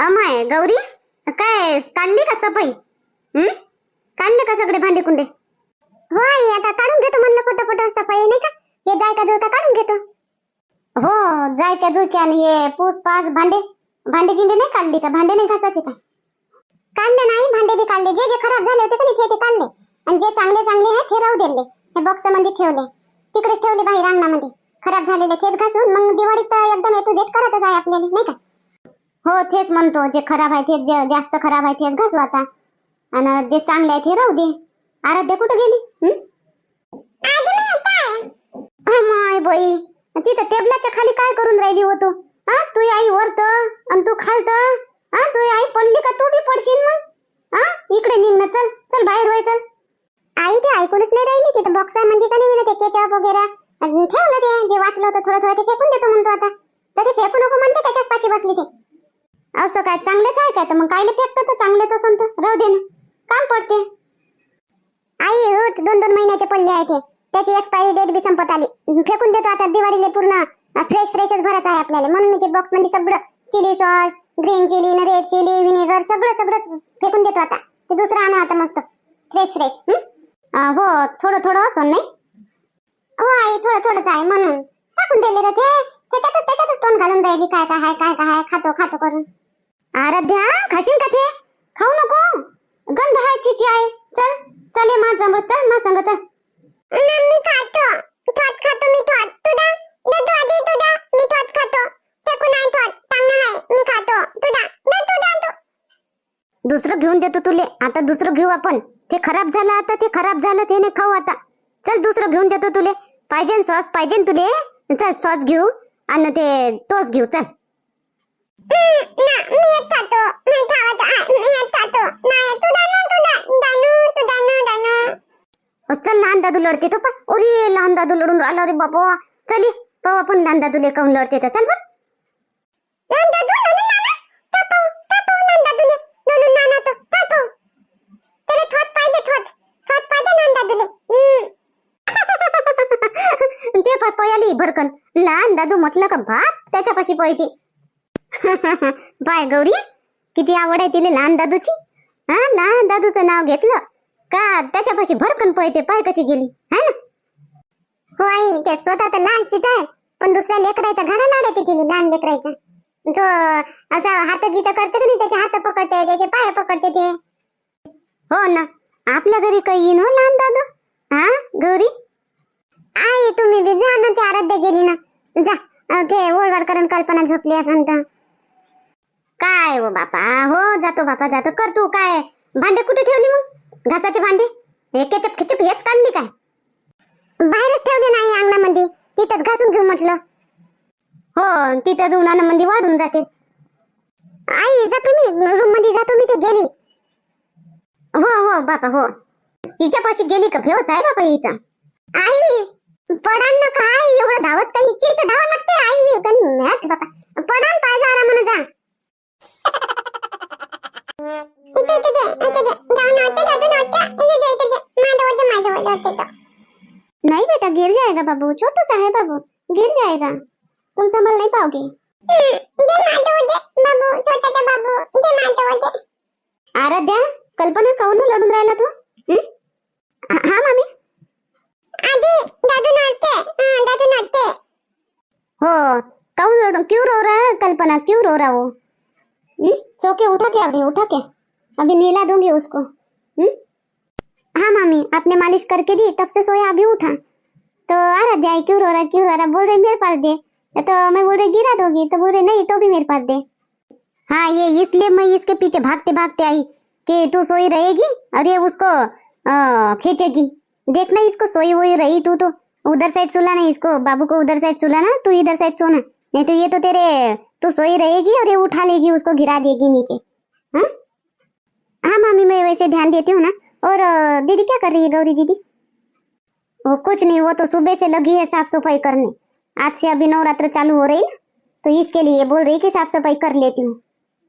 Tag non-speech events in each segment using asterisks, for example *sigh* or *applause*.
अमाय गौरी काय काढली का सफाई? हम्म काढले का सगळे भांडे कुंडे? हो आई आता काढून घेतो म्हणलं कुठं कुठं सफाई नाही का? हे जाय का काढून घेतो. हो जाय का आणि हे पूस पास भांडे. भांडे गिंडे नाही काढली का? भांडे नाही घासायचे का? काढले नाही भांडे बी काढले. जे जे खराब झाले होते का ते ते काढले. आणि जे चांगले चांगले आहेत ते राहू दिले. हे बॉक्समध्ये ठेवले. तिकडेच ठेवले बाहेर अंगणामध्ये. खराब झालेले तेच घासून मग दिवाळीत तर एकदम ए टू करतच आहे आपल्याला नाही का? हो तेच म्हणतो. जे खराब आहे तेच जे जास्त खराब आहे तेच घासू आता. आणि जे चांगले आहे ते राहू दे. आराध्या कुठं गेली? हं? अमाय बाई. तिथं टेबलाच्या खाली काय करून राहिली हो तू? हा तू आई वरत आणि तू खालत. हा तू आई पडली का तू बी पडशील मग? हा इकडे निघ ना चल. चल बाहेर व्हाय चल. आई ते ऐकूनच नाही राहिली. तिथं बॉक्समध्ये का नाही ते केचप वगैरे. ठेवलं ते. जे वाचलं होतं थोडं थोडं ते फेकून देतो म्हणतो आता. तर ते फेकू नको म्हणते त्याच्याच पाशी बसली ते. असं काय चांगलेच आहे काय? तर मग कायले फेकतं तर चांगलेच असं तर. राहू दे ना. काम पडते. आई उठ. दोन दोन महिन्याचे पडले आहे ते त्याची एक्सपायरी डेट बी संपत आली. फेकून देतो आता दिवाळीले पूर्ण. फ्रेश फ्रेशच भरत आहे आपल्याला. म्हणून मी ते बॉक्समध्ये सगळं चिली सॉस ग्रीन चिली न रेड चिली व्हिनेगर सगळं सगळंच फेकून देतो आता. ते दुसरं आणा आता मस्त. फ्रेश फ्रेश हो? थोडं थोडं असं नाही? हो आई थोडं थोडंच आहे. म्हणून. टाकून दिले तर ते. त्याच्यातच त्याच्यातच तोंड घालून राहिली काय काय आहे काय काय आहे खातो खातो करून. आराध्या खाशील का ते? खाऊ नको. गंध आहे चिची आहे. चल चल ये माझ जमत चल माझ संग चल. मी खातो. थोत खातो मी थोत. तुझा दे तू आधी तुझा मी थोत खातो. फेकू नाही थोत. चांगलं आहे मी खातो. तुझा दे तुझा तू. दुसरं घेऊन देतो तुले. आता दुसरं घेऊ आपण. ते खराब झालं आता ते खराब झालं ते नाही खाऊ आता. चल दुसरं घेऊन देतो तुले. पाहिजे सॉस पाहिजे तुले. चल सॉस घेऊ. आणि ते तोच घेऊ चल चल लहान दादू लढते तो पण. अरे लहान दादू लढून राहिला रे बापा. चल ये पाहू आपण लहान दादूले काऊन लढते तर. चल बर. लहान दादूले. ते. पयाली *laughs* भरकन. लहान दादू म्हटलं का भात त्याच्यापाशी पळते. *laughs* बाय गौरी किती आवड आहे तिने लहान दादूची. हा लहान दादूचं नाव घेतलं. का त्याच्यापाशी भरकन पळते पाय कशी गेली? है ना? हो आई ते स्वतः तर लहानचीच आहे पण दुसऱ्या लेकरायचा घडा लाडते तिने लहान लेकरायचा. तो असा हात गीत करते का नाही त्याचे हात पकडते त्याचे पाय पकडते ते. हो ना? आपल्या घरी काही येईन हो लहान दादा? हा गौरी? आई तुम्ही बी जा ना ते आराध्य गेली ना. जा अं, ते ओळवाड करून कल्पना झोपली असं तर. काय हो बापा? हो जातो बापा जातो. कर तू काय? भांडे कुठे ठेवली मग? घासाची भांडी? हे केचप खिचप हेच काढली काय? बाहेरच ठेवले नाही अंगणामध्ये तिथंच घासून घेऊ म्हटलं. हो तिथं उन्हाळ्यामध्ये वाढून जाते. आई जातो मी रूममध्ये जातो मी ते गेली. हो हो बापा हो. तिच्यापाशी गेली का? फेवत आहे बापा हिचा आई पडान ना काय एवढं धावत काही इच्छा इथं धावा लागते आई. कधी बापा. पडान पाहिजे आरामानं जा. नहीं बेटा गिर जाएगा बाबू. छोटू सा है बाबू. गिर जाएगा तुम संभल नहीं पाओगे आराध्या कल्पना काऊन लढून राहिला तू? हं? हा हा, मामी. आधी दादू नाचते हां दादू नाचते हो काऊन रो क्यों रो रहा है कल्पना? क्यों रो रहा वो हम्म? सो के उठा के अभी? उठा के अभी नीला दूँगी उसको। हम्म? हाँ मामी, आपने मालिश करके दी, तब से सोया, अभी उठा। तो आराध्या आई क्यों रो रहा क्यों रो रहा बोल रही, मेरे पास दे। तो मैं बोल रही, गिरा दोगी? तो बोल रही, नहीं तो भी मेरे पास दे। हाँ ये इसलिए मैं इसके पीछे भागते भागते आई कि तू सोई रहेगी और ये उसको खींचेगी। देखना इसको सोई वोई रही तू तो। उधर साइड सुलाना इसको, बाबू को उधर साइड सुलाना तू इधर साइड सोना नहीं तो ये तो तेरे तू सोई रहेगी और ये उठा लेगी, उसको गिरा देगी नीचे। हाँ हाँ मामी, मैं वैसे ध्यान देती हूँ ना। और दीदी क्या कर रही है गौरी दीदी? वो कुछ नहीं, वो तो सुबह से लगी है साफ़ सफ़ाई करने। आज से अभी नवरात्र चालू हो रही ना तो इसके लिए बोल रही कि साफ़ सफ़ाई कर लेती हूँ।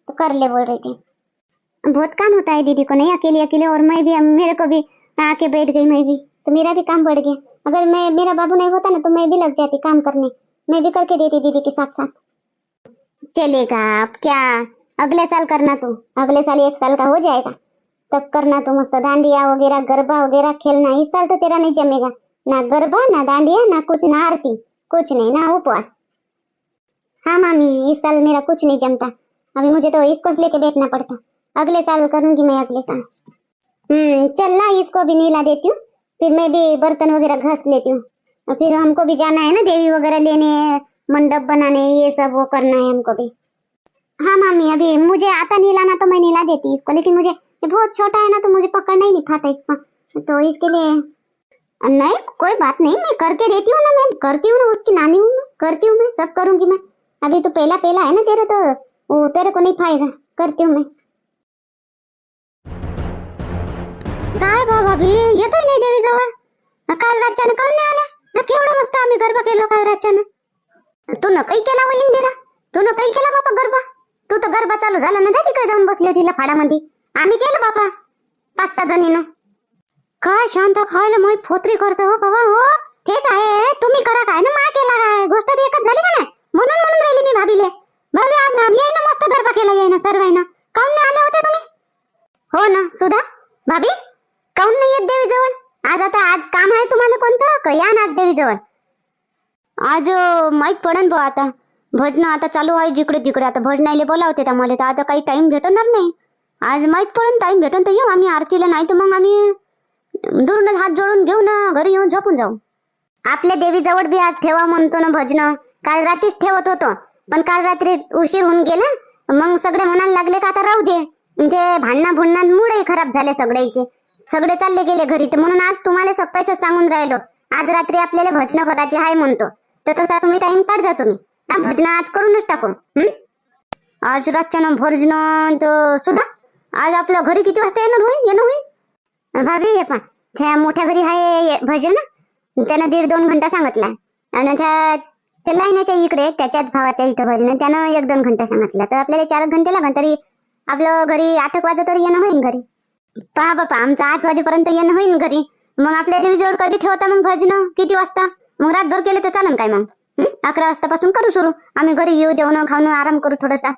तो कर ले बोल रही थी। बहुत काम होता है दीदी को, नहीं, अकेले अकेले, और मैं भी, मेरे को भी, आके बैठ गई मैं भी। तो मेरा भी काम बढ़ गया। अगर मैं, मेरा बाबू नहीं होता ना तो मैं भी लग जाती काम करने। मैं भी करके देती दीदी के साथ साथ चलेगा अब क्या? अगले साल करना तू। अगले साल एक साल का हो जाएगा। तब करना तू मस्त। डांडिया वगैरह, गरबा वगैरह, खेलना, इस साल तो तेरा नहीं जमेगा। ना गरबा, ना डांडिया ना कुछ, ना आरती। कुछ नहीं, ना उपवास। हाँ मामी, इस साल मेरा कुछ नहीं जमता। अभी मुझे तो इसको लेके बैठना पड़ता। अगले साल करूँगी मैं अगले साल। हम्म चल ना, इसको भी नीला देती हूँ। फिर मैं भी बर्तन वगैरह घस लेती हूँ। फिर हमको भी जाना है ना देवी वगैरह लेने। मंडप बनाने, ये सब वो करना है हमको भी। हाँ मामी, अभी मुझे आता नहीं लाना तो मैं नीला देती इसको, लेकिन मुझे, ये बहुत छोटा है ना तो मुझे पकड़ना ही नहीं खाता इसको। तो इसके लिए, नहीं, कोई बात नहीं, मैं करके देती हूँ ना, मैं करती हूँ ना, उसकी नानी हूँ करती हूँ मैं, सब करूँगी मैं। अभी तो पहला पहला है ना तेरा तो वो तेरे को नहीं पाएगा करती हूँ मैं। काय बा भाभी येतोय नाही देवी जवळ काल रातच्यानं काऊन नाही आला केवढं मस्त आम्ही गरबा केलो काल रातच्यानं तू न काही केला हो इंदिरा? तू न काही केला बापा गरबा? तू तर गरबा चालू झाला ना त्या तिकडे जाऊन बसली होती फाडामध्ये. आम्ही केलं बापा पाच सहा जणीनं. काय शांत खायला मग फोत्री करतो हो बाबा हो. ठीक आहे तुम्ही करा काय ना मा केला काय? गोष्ट ती एकच झाली का नाही? म्हणून म्हणून राहिली मी भाभीले. भाभी आप भाभी आहे ना मस्त गरबा केला आहे ना सर्व आहे ना काऊन नाही आले होते तुम्ही? हो ना सुधा. भाभी काऊन नाही येत देवी जवळ आज आता आज काम आहे तुम्हाला कोणतं? या ना आज देवी जवळ आज माहीत माहीत पडन बा आता. भजन आता चालू आहे जिकडे तिकडे. आता भजनाईले बोलावते त्या मला. तर आता काही टाईम भेटणार नाही. आज माहीत पडन टाईम भेटन तर येऊ. आम्ही आरतीला नाही तर मग आम्ही दुरून हात जोडून घेऊ ना. घरी येऊन झोपून जाऊ. आपल्या देवीजवळ बी आज ठेवा म्हणतो ना भजन. काल रात्रीच ठेवत होतो. पण काल रात्री उशीर होऊन गेला. मग सगळे म्हणायला लागले का आता राहू दे. ते भांडणा भुंडण मुळे खराब झाले सगळ्याचे. सगळे चालले गेले घरी. तर म्हणून आज तुम्हाला सकाळीच सांगून राहिलो. आज रात्री आपल्याला भजन करायचे आहे म्हणतो. तर तसा तुम्ही टाइम काढजा तुम्ही. हा, भजन आज करूनच टाकू. हं? आज रातच्यानं भजन तर सुद्धा. आज आपल्या घरी किती वाजता येणार होईल? येणं होईल? भाभी हे पण त्या मोठ्या घरी आहे भजन. त्यानं दीड दोन घंटा सांगितला. आणि त्या त्या लाईनाच्या इकडे त्याच्याच भावाच्या इथं भजन. त्यानं एक दोन घंटा सांगितला. तर आपल्याला चार घंटे लागन तरी आपलं घरी आठ एक वाजता तरी येणं होईल घरी. पहा बापा आमचं आठ वाजेपर्यंत येणं होईल घरी. मग आपल्या देवीजवळ कधी ठेवता मग भजन? किती वाजता? मग रातभर केलं तर चालन काय मग? अकरा वाजतापासून करू सुरू. आम्ही घरी येऊ जेवण खाऊन आराम करू थोडासा.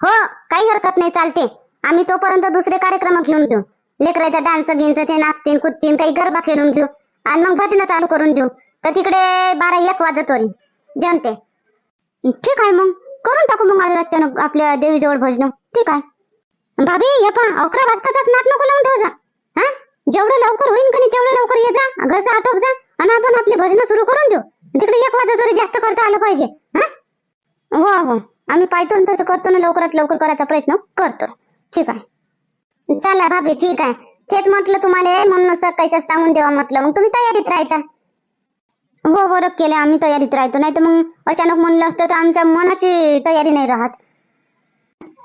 हो काही हरकत नाही चालते. आम्ही तोपर्यंत दुसरे कार्यक्रम घेऊन घेऊ. लेकराचा डान्स गिन्स ते नाचतील कुदतील काही गरबा खेळून घेऊ. आणि मग भजन चालू करून देऊ. तर तिकडे बारा एक वाजत होईल. जमते ठीक आहे मग. करून टाकू मग आज आपल्या देवीजवळ भजन. ठीक आहे. भाभी हे पहा अकरा वाजताच नाक नको लावून ठेव जा. हा? जेवढं लवकर होईल का तेवढं लवकर ये जा घरचा आटोप जा आणि आपण आपले भजन सुरू करून देऊ. तिकडे एक वाजता तरी जास्त करता आलं पाहिजे हो? हो आम्ही पाहतो ना तसं करतो ना लवकरात लवकर करायचा प्रयत्न करतो. ठीक आहे. चला भाभी ठीक आहे. तेच म्हटलं तुम्हाला म्हणून असं कैसा सांगून देवा म्हटलं. मग तुम्ही तयारीत राहता. हो, हो बरं केलं आम्ही तयारीत राहतो. नाही तर मग अचानक म्हणलं असतं तर आमच्या मनाची तयारी नाही राहत.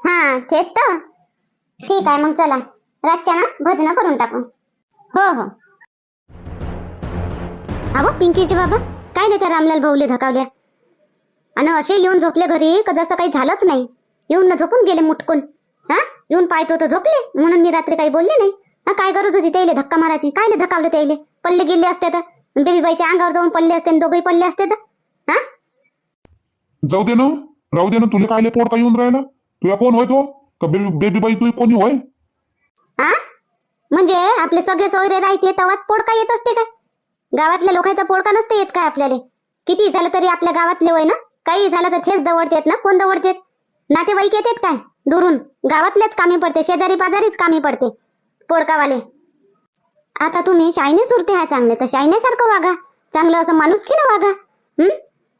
हा तेच तर. ठीक आहे मग चला. रातच्या ना भजन करून टाकू. हो हो. अहो पिंकीचे बाबा काय नाही त्या रामलाल भाऊले धकावल्या. आणि असे येऊन झोपले घरी का जसं काही झालंच नाही. येऊन ना झोपून गेले मुटकून. हा? येऊन पाहतो तर झोपले? म्हणून मी रात्री काही बोलले नाही. हा काय गरज होती त्याले धक्का मारायची? कायले धकावले त्याले? पडले गेले असते तर? देवीबाईच्या अंगावर जाऊन पडले असते दोघेही पडले असते तर? हा? जाऊ दे ना. राहू दे ना तुला कायले पोडका येऊन राहिला? तुला कोण होय तो? का बेबी बेबी बाई तुझी कोणी होय? आ? म्हणजे आपले सगळे सोयरे राहते तेव्हाच पोडका येत असते काय? गावातल्या लोकांचा पोडका नसते येत काय आपल्याला? किती झालं तरी आपल्या गावातले वय ना? काही झालं तर थेच दवडतेत ना? कोण दवडतेत नातेवाईक येतात काय? दुरून. गावातलेच कामी पडते शेजारी पाजारीच कामी पडते पोडकावाले. आता तुम्ही शायने सुरते आहे चांगले तर शायनेसारखं वागा. चांगलं असं माणूस की ना वागा. हम्म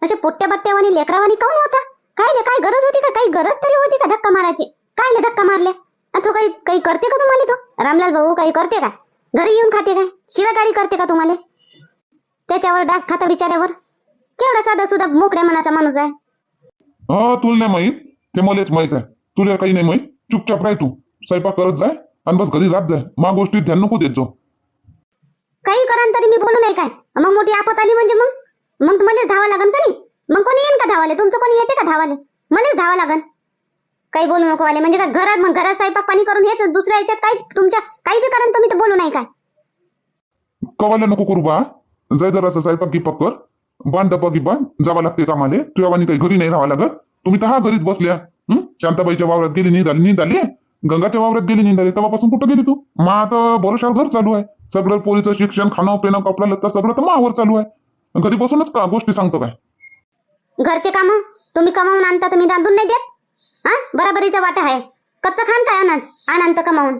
असे पोट्ट्या बट्ट्यावानी लेकरावानी काऊन होता? काय काय गरज होती का? काही गरज तरी होती का धक्का मारायची? काय धक्का मारले? तो काही काही करते का तुम्हाला तो? रामलाल भाऊ काही करते का? घरी येऊन खाते काय? शिवागाडी करते का तुम्हाला? त्याच्यावर डास खाता बिचाऱ्यावर? केवढा साधा सुद्धा मोकड्या मनाचा माणूस आहे. हा तुला नाही माहीत? ते मलाच माहीत आहे. तुला काही नाही माहीत? चुपचाप राह तू. स्वयंपाक करत जाय आणि बस घरी राहत जाय. मा गोष्टीत ध्यान नको देत जाऊ. काही करान तरी मी बोलू नाही काय? मग मोठी आपत आली म्हणजे मग? मग मलाच धावा लागन का नाही? मग कोणी येईन का धावाले? तुमचं कोणी येते का धावाले? मलाच धावा लागन. काही बोलू नको आले म्हणजे काय घरात मग घरात स्वयंपाक पाणी करून हेच दुसऱ्या याच्यात काही तुमच्या काही बी करा तुम्ही तर बोलू नाही काय कवायला नको करू बा. जाय जरासा स्वयंपाक गिपाक कर. बांध डबा गिबा. जावं लागते कामाले. तुझ्या वाणी काही घरी नाही राहावं लागत. तुम्ही तर हा घरीच बसल्या. हं? शांताबाईच्या वावरात गेली निघाली निघाली गंगाच्या वावरात गेली निघाली तेव्हापासून कुठं गेली तू? मा आता भरोशावर घर चालू आहे. सगळं पोरीचं शिक्षण खाणं पिणं कपडा लत्ता सगळं तर मावर चालू आहे. घरी बसूनच का? गोष्टी सांगतो काय? घरचे काम? तुम्ही कमावून आणता तुम्ही रांधून नाही देत? हा? बराबरीचा वाटा आहे. कच्चं खान काय अनाज? आनंद कमावून.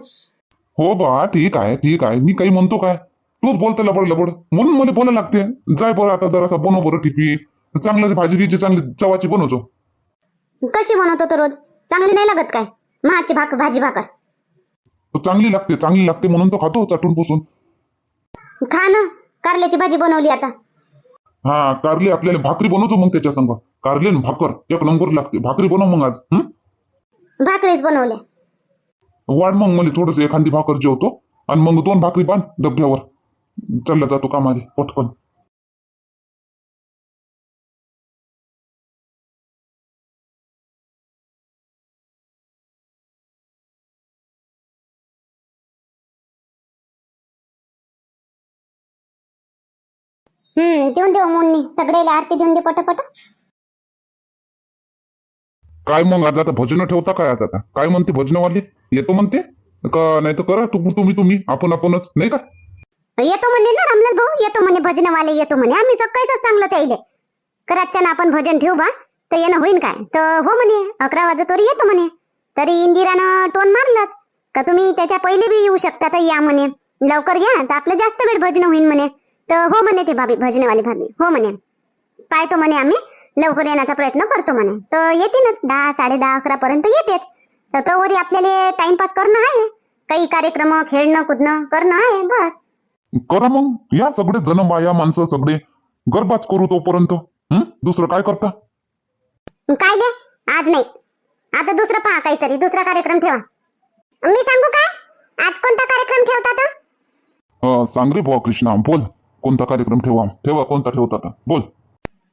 हो बा ठीक आहे ठीक आहे. मी काही म्हणतो काय? तूच बोलतो लबड लबड. म्हणून मला बोलायला लागते. जाय बरं आता जरासा बनव बरं टिपी चांगलं भाजी गिजी चांगली चवाची बनवतो. कशी बनवतो तो रोज? चांगली नाही लागत काय? माची भाक भाजी भाकर. चांगली लागते चांगली लागते म्हणून तो खातो चाटून पुसून. खा ना. कारल्याची भाजी बनवली आता. हा कारली आपल्याला भाकरी बनवतो मग त्याच्या संग. कारली आणि भाकर एक नंबर लागते. भाकरी बनव मग आज हं? भाकरीच बनवल्या वाढ मग मला थोडस एखादी भाकर जेवतो आणि मग दोन भाकरी बांध डब्यावर. चालला जातो कामाले पटकन. हम्म देऊन देऊ मुन्नी. सगळ्याला आरती देऊन दे पटपट. काय मग आज आता भजन ठेवता काय आज आता? काय म्हणते भजनवाले? येतो म्हणते? का नाही तर करा तू तुम्ही तुम्ही? आपण आपणच नाही का? येतो म्हणे ना रामलाल भाऊ. येतो म्हणे भजनवाले येतो म्हणे. आम्ही सकाळीच सांगलं त्याईले. कराच्या आपण भजन ठेवू बा. तर येणं होईन काय? तर हो म्हणे अकरा वाजतोरी येतो म्हणे. तरी इंदिरानं टोन मारलंच. का तुम्ही त्याच्या पहिले बी येऊ शकता तर या म्हणे. लवकर या तर आपलं जास्त वेळ भजन होईन म्हणे. तर हो म्हणे ते भाभी भजनवाली भाभी. हो म्हणे. पाहतो म्हणे आम्ही. लवकर येण्याचा प्रयत्न करतो म्हणे. तर येतीलच दहा साडे दहा अकरा पर्यंत येतेच. तर तोवरी आपल्याला टाइमपास करणं आहे. काही कार्यक्रम खेळणं कुदणं करणं आहे बस. करा मग. या सगळे जण बाया माणसं सगळे. गरबाच करू तोपर्यंत. हं? दुसरं काय करता? काय घे आज नाही. आता दुसरं पहा काहीतरी. दुसरा कार्यक्रम ठेवा. मी सांगू काय आज कोणता कार्यक्रम ठेवता तर अं, सांग रे बुवा कृष्णा. बोल. कोणता कार्यक्रम ठेवा? ठेवा कोणता ठेवता आता? बोल.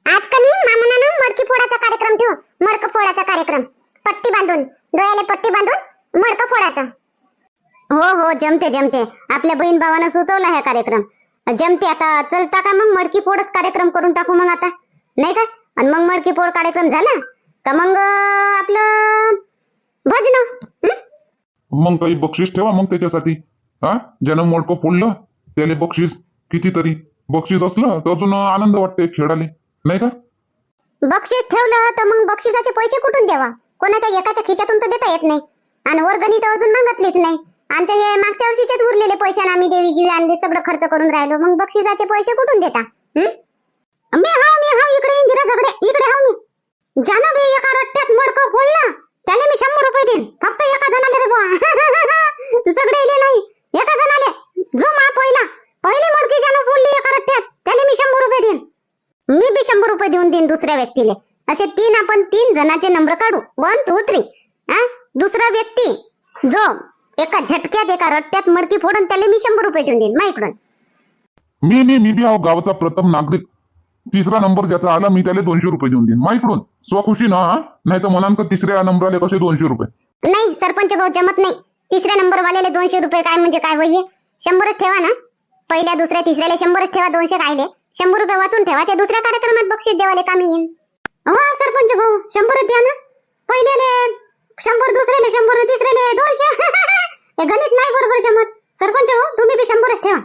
आज कनी मामनानं मडकी फोडाचा कार्यक्रम ठेवू. मडक फोडाचा कार्यक्रम. पट्टी बांधून. डोळ्याला पट्टी बांधून मडक फोडाचा हो हो जमते जमते. आपल्या बहीण भावानं सुचवला हा कार्यक्रम. जमते आता. चलता का मग मडकी फोडच कार्यक्रम करून टाकू मग आता. नाही का? आणि मग मडकी फोड कार्यक्रम झाला का मग आपलं भजन? मग काही बक्षीस ठेवा मग त्याच्यासाठी. हा? ज्यानं मोडकं फोडलं त्याला बक्षीस कितीतरी बक्षीस असलं तर अजून आनंद वाटते खेळाले नाही का? बक्षीस ठेवलं तर मग बक्षिसाचे पैसे कुठून द्यावा? कोणाच्या एकाच्या खिशातून तर देता येत नाही. आणि वर्गणी तर अजून मागतलीच नाही. आमच्या हे मागच्या वर्षीचेच उरलेले पैसे आम्ही देवी गिवी आणले सगळं खर्च करून राहिलो. मग बक्षिसाचे पैसे कुठून देता? हं? मी हाव मी हाव इकडे इंदिरा झगडे इकडे हाव मी. ज्यानं बी एका रट्ट्यात मडकं फोडलं त्याला मी शंभर रुपये देईन. फक्त एका जणाले रे बुवा. *laughs* सगळे इले नाही. एका जणाले. जो मा पहिला पहिली मडकी ज्यानं फोडली एका रट्ट्यात त्याला मी शंभर रुपये देईन. मी बी शंभर रुपये देऊन देईन दुसऱ्या व्यक्तीला. असे तीन आपण तीन जणांचे नंबर काढू. वन टू थ्री हा? दुसरा व्यक्ती जो एका झटक्यात एका रट्ट्यात मडकी फोडून त्याला मी शंभर रुपये देऊन देईन. माईकडून मी मी मी बी आहो गावाचा प्रथम नागरिक. तिसरा नंबर ज्याचा आला मी त्याला दोनशे रुपये देऊन देईन. माईकडून स्वखुशी ना नाही तर म्हणाल तिसऱ्या नंबरला कसे दोनशे रुपये? नाही सरपंच भाऊ जमत नाही. तिसऱ्या नंबर वाल्याला दोनशे रुपये काय म्हणजे काय होईये? शंभरच ठेवा ना. पहिल्या दुसऱ्या तिसऱ्याला शंभरच ठेवा दोनशे राहिले. शंभर रुपये वाचून ठेवा. त्या दुसऱ्या कार्यक्रमात बक्षीस देवाले काम येईन. हो सरपंच भाऊ शंभरच द्या ना. पहिल्याले शंभर दुसऱ्याले शंभर तिसऱ्याले दोनशे. *laughs* हे गणित नाही बरोबर जमत. सरपंच भाऊ तुम्ही बी शंभरच ठेवा.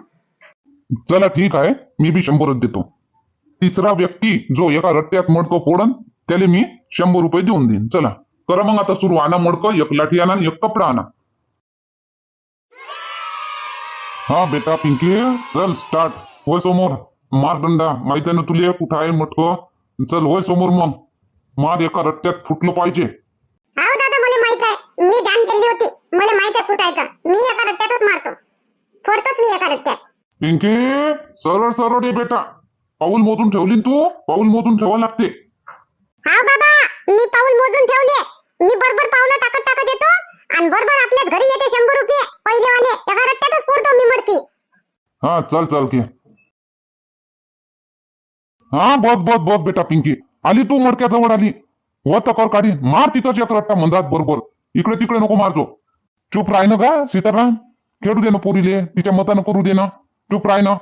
चला ठीक आहे. मी बी शंभरच देतो. तिसरा व्यक्ती जो एका रट्ट्यात मडकं फोडन त्याला मी शंभर रुपये देऊन देईन. चला. करा मग आता सुरू. आणा मडकं एक लाठी आणा एक कपडा आणा. हा बेटा पिंकी चल स्टार्ट होय समोर. मार दंडा. माहिती ना तुले कुठं आहे मटकं? चल होय समोर मग. मार एका रट्ट्यात फुटलं पाहिजे. अहो दादा मला माहीत आहे. मी ध्यान केली होती. मला माहीत आहे फुटायचं. मी एका रट्ट्यातच मारतो. फोडतोच मी एका रट्ट्यात. पिंकी सरळ सरळ ये बेटा. पाऊल मोजून ठेवली ना तू? पाऊल मोजून ठेवा लागते. हा बाबा मी पाऊल मोजून ठेवले मी बरोबर पावलं टाकत टाकत येतो. आणि बरोबर आपल्याच घरी येते शंभर रुपये. पहिले वाले एका रट्ट्यातच फोडतो मी मडकी. हा चल चल की. हा बस बस बस बेटा पिंकी. आली तू मडक्याजवळ आली. व कर काढी. मार तिथंच एक रट्टा मंदात बरोबर. इकडे तिकडे नको मारतो चुप राह ना का सीताराम. खेळू दे ना पोरीले. तिच्या मतानं करू दे ना. चुप राह ना.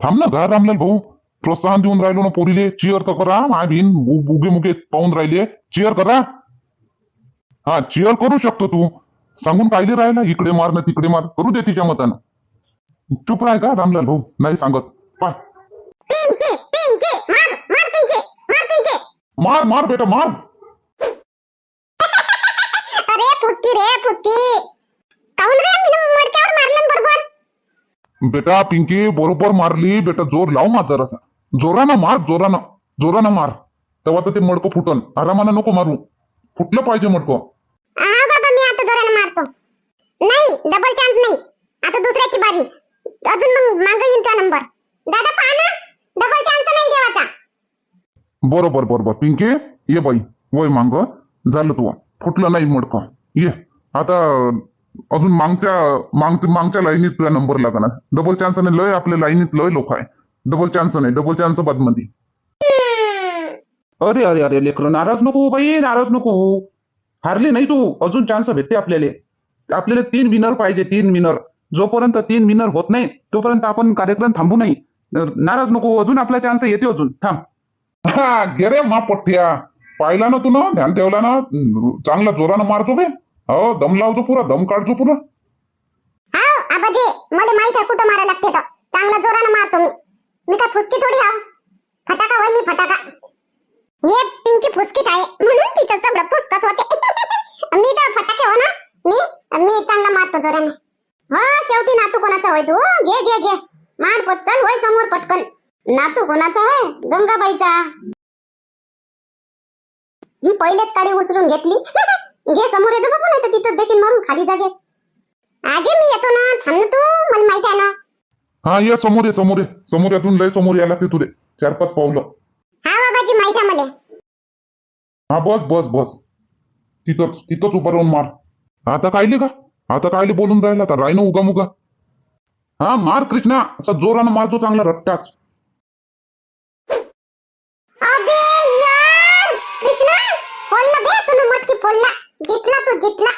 थांब ना घर रामलाल भाऊ. प्रोत्साहन देऊन राहिलो ना पोरीले. चिअर तर करा. माय भीन उगे मुगे पाहून राहिले. चिअर करा. हा चिअर करू शकतो तू. सांगून कायले राहिला इकडे मार ना तिकडे मार. करू दे तिच्या मतानं. चुप राह का रामलाल भाऊ? नाही सांगत. पाय. मार मार पिंकी मार पिंकी मार मार बेटा मार. अरे फुसकी रे फुसकी काऊन रे मी मडक्यावर मारलं बरोबर? बेटा पिंकी बरोबर मारली. बेटा जोर लाव मार जरासा. जोरानं मार जोरानं. जोरानं मार. तेव्हा तर ते मडकं फुटन. आरामानं नको मारू. फुटलं पाहिजे मडकं हा बाबा मी आता जोरानं मारतो. नाही डबल चान्स नाही. आता दुसऱ्याची बारी. अजून मग मागं येईन तो नंबर दादा पहा ना. डबल चान्स नाही देवाचा. बरोबर बरोबर. पिंकी ये बाई. वय मांग. झालं तू फुटलं नाही मडकं ये. आता अजून मागच्या माग मागच्या लाईनीत तुला नंबर लागणार. डबल चान्स नाही. लय आपल्या लाईनीत लय लोक आहे. डबल चान्स नाही. डबल चान्स बदमध्ये. अरे अरे अरे लेकरं नाराज नको हो बाई नाराज नको हो. हारली नाही तू. अजून चान्स भेटते आपल्याला. आपल्याला तीन विनर पाहिजे तीन विनर जोपर्यंत तीन विनर होत नाही तोपर्यंत आपण कार्यक्रम थांबू नाही. नाराज नको हो. अजून आपला चान्स येते अजून. थांब. हा गेरे रे मा पठ्ठ्या पाहिला ना तू ना? ध्यान ठेवला ना? चांगला जोरानं मारतो बे. हो दम लावतो पुरा दम काढतो पुरा. आबाजी मला माहीत आहे कुठं मारा लागते तर चांगला जोरानं मारतो मी. मी काय फुसकी थोडी आहो? फटाका होय मी फटाका. हे पिंकी फुसकीच आहे. म्हणून तिचं सगळं फुसकत होते. *laughs* मी तर फटाके हो ना? मी? मी चांगला मारतो जोराने. हा शेवटी नातू कोणाचा होय तू? घे घे घे. मार पटकन होय समोर पटकन. नातू कोणाचा होय? गंगाबाईचा. मी पहिलेच काडी उचलून घेतली. *laughs* घे समोर येतो बघू नाही तर तिथं देशील मारून खाली जागे. आजी मी येतो ना. थांब ना तू. मला माहीत आहे ना. हा ये समोर ये समोर ये. समोर यातून लय समोर यायला लागते तुले. चार पाच पावलं. बाबाजी माहीत आहे मला हा बस बस बस. तिथंच तिथंच उभं राहून मार. आता कायले का? आता कायले बोलून राहिला आता राय ना उगा मुगा हा मार कृष्णा. असा जोरानं मारतो चांगला रट्टाच. अबे यार! कृष्णा फोडला बे तू मटकी फोडला. जितला तू जितला.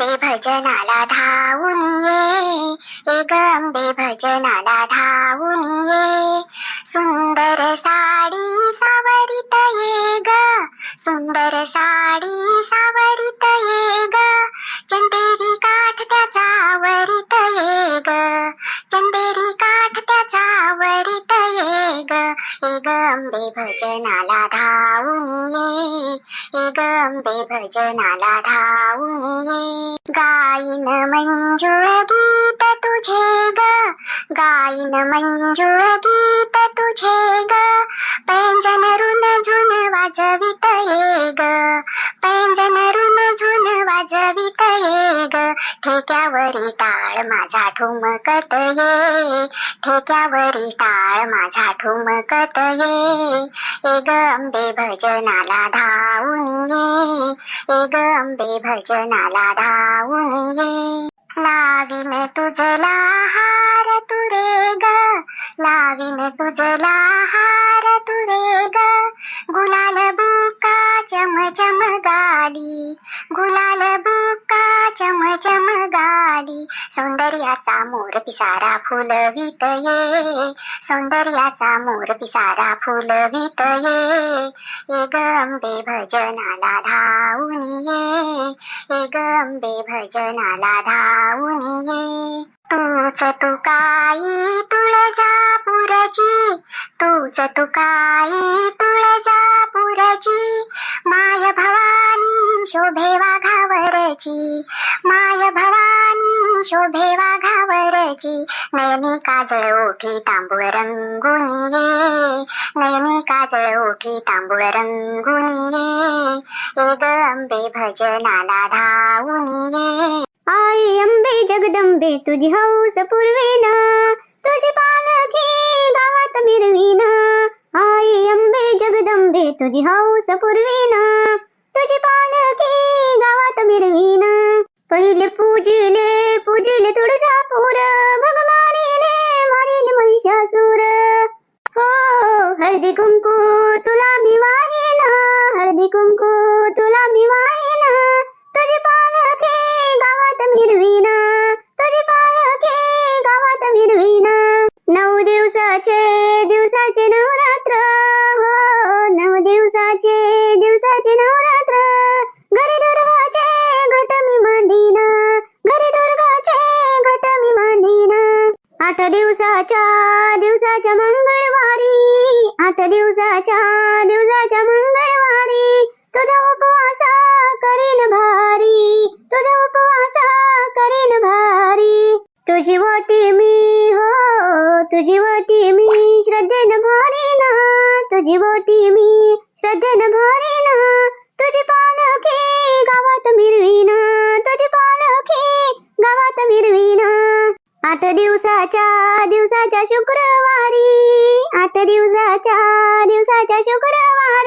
अंबे भजनाला धावून ये ए गंबे भजनाला धावून ये सुंदर साडी सावरित ये ग सुंदर साडी सावरित ये ग चंदेरी काठ त्याचा आवरित ये ग चंदेरी काठ त्याचा आवरित ये ग ए गंबे भजनाला धावून ये ए भजनाला धावून ये गाईन मंजुळ गीत तुझे ग गाईन मंजुळ गीत तुझे ग पैंजन रुन झुन वाजवित ये ग वाजवित ये ग ठेक्यावरी टाळ माझा ठुमकत ये. ठेक्यावरी टाळ माझा ठुमकत ये. ए अंबे भजनाला धावून ये. ए अंबे भजनाला धावून ये. लावीन तुझला हार तुरे ग लावीन तुझला हार तुरे ग गुला पिसारा फुलवित ये सौंदर्याचा मोर पिसारा फुलवित ये ए ग अंबे भजनाला धावून ये. ए अंबे भजनाला धावून ये. तूच तुकाई तुळजापुरची तूच तुकाई तुळजापुरची माय भवानी शोभे वाघावरची माय भवानी शोभे वाघावरची नयनी काजळ ओठी तांबूळ रंगुन ये नयनी काजळ ओठी तांबूळ रंगुन ये अंबे भजनाला धावून ये. आई अंबे जगदंबे तुझी हौस पूर्वेन तुझी पालखी गावात मिरवीना आई अंबे जगदंबे तुझी हौस पूर्वेन तुझी पालखी गावात मिरवीना पहिले पूजिले पूजिले तुळजापूर भगवानीले मारिले महिषासूर हो हळदी कुंकू तुला मी वाहीन हळदी कुंकू तुला मी वाहीन दिवसाच्या मंगळवारी आठ दिवसाच्या दिवसाच्या मंगळवारी तुझा उपवास करीन भारी तुझा उपवास करीन भारी. तुझी वटी मी हो तुझी वटी मी श्रद्धेन भरीन तुझी वटी मी श्रद्धेन भरीन. तुझी पालखी गावात मिरवीन तुझी पालखी गावात मिरवीन. आठ दिवसाच्या दिवसाच्या दिवसाच्या दिवसाच्या शुक्रवार